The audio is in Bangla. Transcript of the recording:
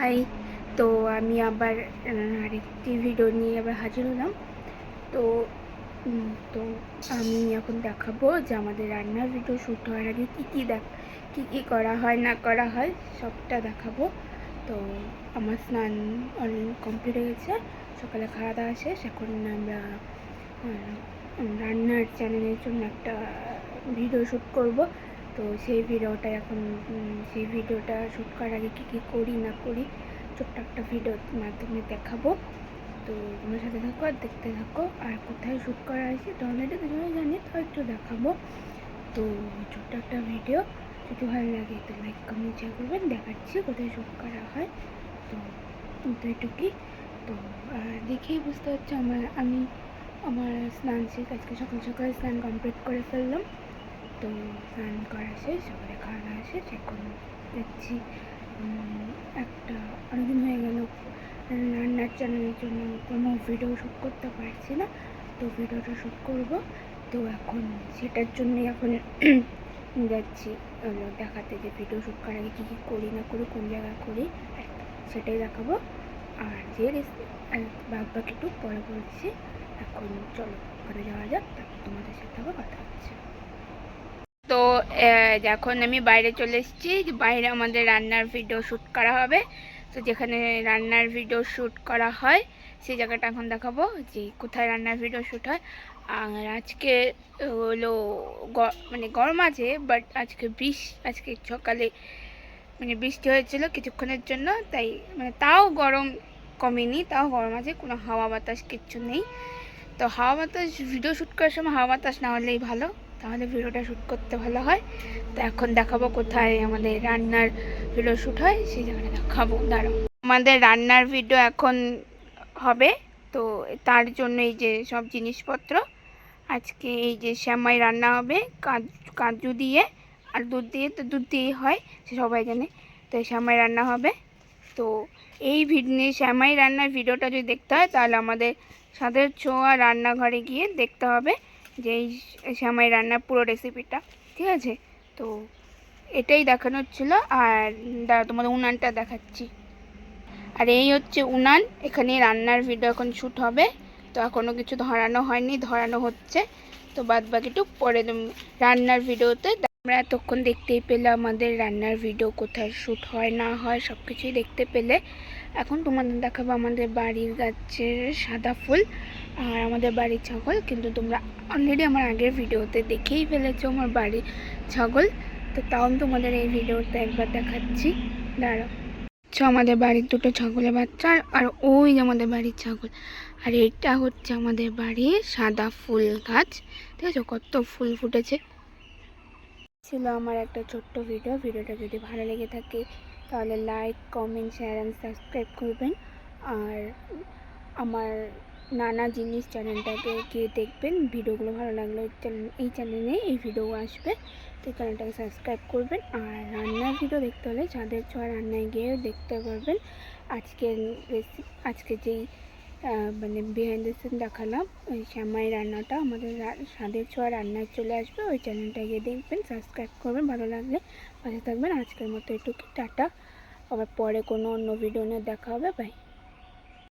হাই তো আমি আবার আরেকটি ভিডিও নিয়ে আবার হাজির হলাম। তো তো আমি এখন দেখাবো যে আমাদের রান্নার ভিডিও শ্যুট হওয়ার আগে কী কী দেখ, কী কী করা হয়, না করা হয়, সবটা দেখাবো। তো আমার স্নান অলরেডি কমপ্লিট হয়ে গেছে, সকালে খাওয়া দাওয়া শেষ। এখন আমরা রান্নার চ্যানেলের জন্য একটা ভিডিও শ্যুট করব। তো সেই ভিডিওটা এখন সেই ভিডিওটা শ্যুট করার আগে কী কী করি না করি, ছোট্ট একটা ভিডিওর মাধ্যমে দেখাবো। তো তোমার সাথে থাকো আর দেখতে থাকো, আর কোথায় শ্যুট করা হয়েছে তো অলরেডি দুজনে জানি, তো একটু দেখাবো। তো ছোট্ট একটা ভিডিও যদি ভালো লাগে তো লাইক কমেন্ট শেয়ার করবেন, দেখাচ্ছি কোথায় শ্যুট করা হয়। তো তো এটুকুই। তো দেখেই বুঝতে হচ্ছে আমার, আমি, আমার স্নান শেষ, আজকে সকাল সকাল স্নান কমপ্লিট করে ফেললাম। তো স্নান করা শেষ সকালে খাওয়া দাওয়া শেষ, এখন যাচ্ছি একটা অনেকদিন হয়ে গেল, রান্নার চ্যানেলের জন্য কোনো ভিডিও শ্যুট করতে পারছি না, তো ভিডিওটা শ্যুট করব, তো এখন সেটার জন্যই এখন যাচ্ছি দেখাতে যে ভিডিও শ্যুট করার আগে কী কী করি না করি, কোন জায়গায় করি, সেটাই দেখাবো, আর যে বাদ বাকিটু পরে বলছি, এখন চলো, ওখানে যাওয়া যাক, তারপর তোমাদের সাথে আবার কথা হচ্ছে। তো এখন আমি বাইরে চলে এসেছি বাইরে আমাদের রান্নার ভিডিও শ্যুট করা হবে। তো যেখানে রান্নার ভিডিও শ্যুট করা হয়, সেই জায়গাটা এখন দেখাবো যে কোথায় রান্নার ভিডিও শ্যুট হয়। আর আজকে হলো মানে গরম আছে বাট আজকে বৃষ, আজকে সকালে মানে বৃষ্টি হয়েছিল কিছুক্ষণের জন্য, তাই মানে তাও গরম কমেনি, তাও গরম আছে, কোনো হাওয়া বাতাস কিচ্ছু নেই। তো হাওয়া বাতাস ভিডিও শ্যুট করার সময় হাওয়া বাতাস না হলেই ভালো। তাহলে ভিডিওটা শ্যুট করতে ভালো হয়। তো এখন দেখাবো কোথায় আমাদের রান্নার ভিডিও শ্যুট হয়, সেই জায়গাটা দেখাবো। দাঁড়াও। আমাদের রান্নার ভিডিও এখন হবে। তো তার জন্য এই যে সব জিনিসপত্র, আজকে এই যে শ্যামাই রান্না হবে, কাজু দিয়ে আর দুধ দিয়ে। তো দুধ দিয়েই হয়, সে সবাই জানে। তো এই শ্যামাই রান্না হবে। তো এই শ্যামাই রান্নার ভিডিওটা যদি দেখতে হয়, তাহলে আমাদের সাদের ছোঁয়া রান্নাঘরে গিয়ে দেখতে হবে। যে এই শ্যামাই রান্নার পুরো রেসিপিটা ঠিক আছে? তো এটাই দেখানো ছিল আর দাঁড়া তোমাদের উনানটা দেখাচ্ছি। আর এই হচ্ছে উনান এখানে রান্নার ভিডিও এখন শ্যুট হবে। তো এখনও কিছু ধরানো হয়নি, ধরানো হচ্ছে। তো বাদ বাকিটুক পরে রান্নার ভিডিওতে আমরা এতক্ষণ দেখতেই পেলে আমাদের রান্নার ভিডিও কোথায় শ্যুট হয়, না হয় সব কিছুই দেখতে পেলে। এখন তোমাদের দেখাবো আমাদের বাড়ির গাছের সাদা ফুল আর আমাদের বাড়ির ছাগল। কিন্তু তোমরা অলরেডি আমার আগের ভিডিওতে দেখেই ফেলেছো আমার বাড়ির ছাগল। তো তাও আমি তোমাদের এই ভিডিওতে একবার দেখাচ্ছি। দাঁড়াও। হচ্ছে আমাদের বাড়ির দুটো ছাগলের বাচ্চা আর- ওই যে আমাদের বাড়ির ছাগল। আর এটা হচ্ছে আমাদের বাড়ির সাদা ফুল গাছ। ঠিক আছে, কত ফুল ফুটেছে। ছিল আমার একটা ছোট্ট ভিডিও ভিডিওটা যদি ভালো লেগে থাকে, তাহলে like comment share and subscribe করবেন। আর আমার নানা জিনিস চ্যানেলটাকে গিয়ে দেখবেন। ভিডিওগুলো ভালো লাগলে এই চ্যানেলে, এই ভিডিও আসবে। তো চ্যানেলটাকে সাবস্ক্রাইব করবেন। আর রান্নার ভিডিও দেখতে হলে চাঁদের ছোঁয়া রান্নায় গিয়েও দেখতে পারবেন। আজকের রেসিপি আজকে যেই মানে বিহাইন্ড দ্য সিন দেখালাম। ওই শ্যামাই রান্নাটা, আমাদের স্বাদের ছোঁয়া রান্নায় চলে আসবে। ওই চ্যানেলটা গিয়ে দেখবেন সাবস্ক্রাইব করবেন, ভালো লাগলে পাশে থাকবেন। আজকের মতো এটুকু টাটা। আবার পরে কোনো অন্য ভিডিও নিয়ে দেখা হবে বাই